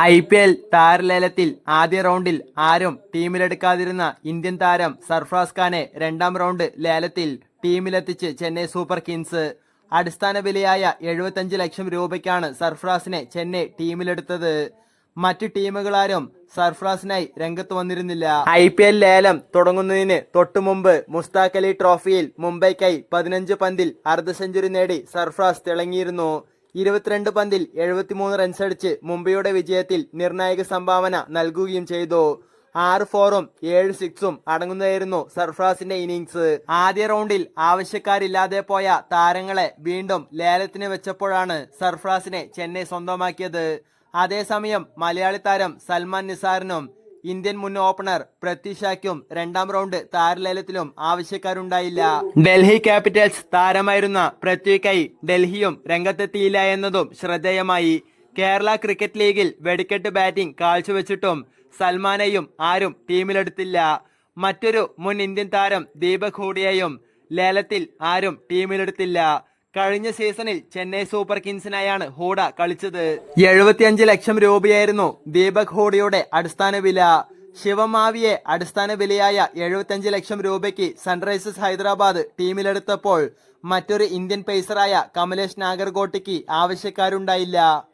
I P L താരലേലത്തിൽ ആദ്യ റൗണ്ടിൽ ആരും ടീമിലെടുക്കാതിരുന്ന ഇന്ത്യൻ താരം സർഫ്രാസ് ഖാനെ രണ്ടാം റൗണ്ട് ലേലത്തിൽ ടീമിലെത്തിച്ച് ചെന്നൈ സൂപ്പർ കിങ്സ്. അടിസ്ഥാന വിലയായ എഴുപത്തഞ്ച് ലക്ഷം രൂപയ്ക്കാണ് സർഫ്രാസിനെ ചെന്നൈ ടീമിലെടുത്തത്. മറ്റു ടീമുകളാരും സർഫ്രാസിനായി രംഗത്ത് വന്നിരുന്നില്ല. ഐ പി എൽ ലേലം തുടങ്ങുന്നതിന് തൊട്ടു മുമ്പ് മുസ്താഖ് അലി ട്രോഫിയിൽ മുംബൈക്കായി പതിനഞ്ച് പന്തിൽ അർദ്ധ സെഞ്ചുറി നേടി സർഫ്രാസ് തിളങ്ങിയിരുന്നു. ഇരുപത്തിരണ്ട് പന്തിൽ എഴുപത്തിമൂന്ന് റൺസടിച്ച് മുംബൈയുടെ വിജയത്തിൽ നിർണായക സംഭാവന നൽകുകയും ചെയ്തു. ആറ് ഫോറും ഏഴ് സിക്സും അടങ്ങുന്നതായിരുന്നു സർഫ്രാസിന്റെ ഇന്നിങ്സ് ആദ്യ റൗണ്ടിൽ ആവശ്യക്കാരില്ലാതെ പോയ താരങ്ങളെ വീണ്ടും ലേലത്തിന് വെച്ചപ്പോഴാണ് സർഫ്രാസിനെ ചെന്നൈ സ്വന്തമാക്കിയത്. അതേസമയം മലയാളി താരം സൽമാൻ നിസാറിനും ഇന്ത്യൻ മുൻ ഓപ്പണർ പ്രത്യുഷയ്ക്കും ഷായ്ക്കും രണ്ടാം റൗണ്ട് താരലേലത്തിലും ആവശ്യക്കാരുണ്ടായില്ല. ഡൽഹി ക്യാപിറ്റൽസ് താരമായിരുന്ന പൃഥ്വിക്കായി ഡൽഹിയും രംഗത്തെത്തിയില്ല എന്നതും ശ്രദ്ധേയമായി. കേരള ക്രിക്കറ്റ് ലീഗിൽ വെടിക്കെട്ട് ബാറ്റിംഗ് കാഴ്ചവെച്ചിട്ടും സൽമാനെയും ആരും ടീമിലെടുത്തില്ല. മറ്റൊരു മുൻ ഇന്ത്യൻ താരം ദീപക് ഹൂഡിയെയും ലേലത്തിൽ ആരും ടീമിലെടുത്തില്ല. കഴിഞ്ഞ സീസണിൽ ചെന്നൈ സൂപ്പർ കിങ്സിനായാണ് ഹൂഡ കളിച്ചത്. എഴുപത്തിയഞ്ച് ലക്ഷം രൂപയായിരുന്നു ദീപക് ഹൂഡയുടെ അടിസ്ഥാന വില. ശിവമാവിയെ അടിസ്ഥാന വിലയായ എഴുപത്തിയഞ്ച് ലക്ഷം രൂപയ്ക്ക് സൺറൈസേഴ്സ് ഹൈദരാബാദ് ടീമിലെടുത്തപ്പോൾ മറ്റൊരു ഇന്ത്യൻ പേസറായ കമലേഷ് നാഗർകോട്ടിക്ക് ആവശ്യക്കാരുണ്ടായില്ല.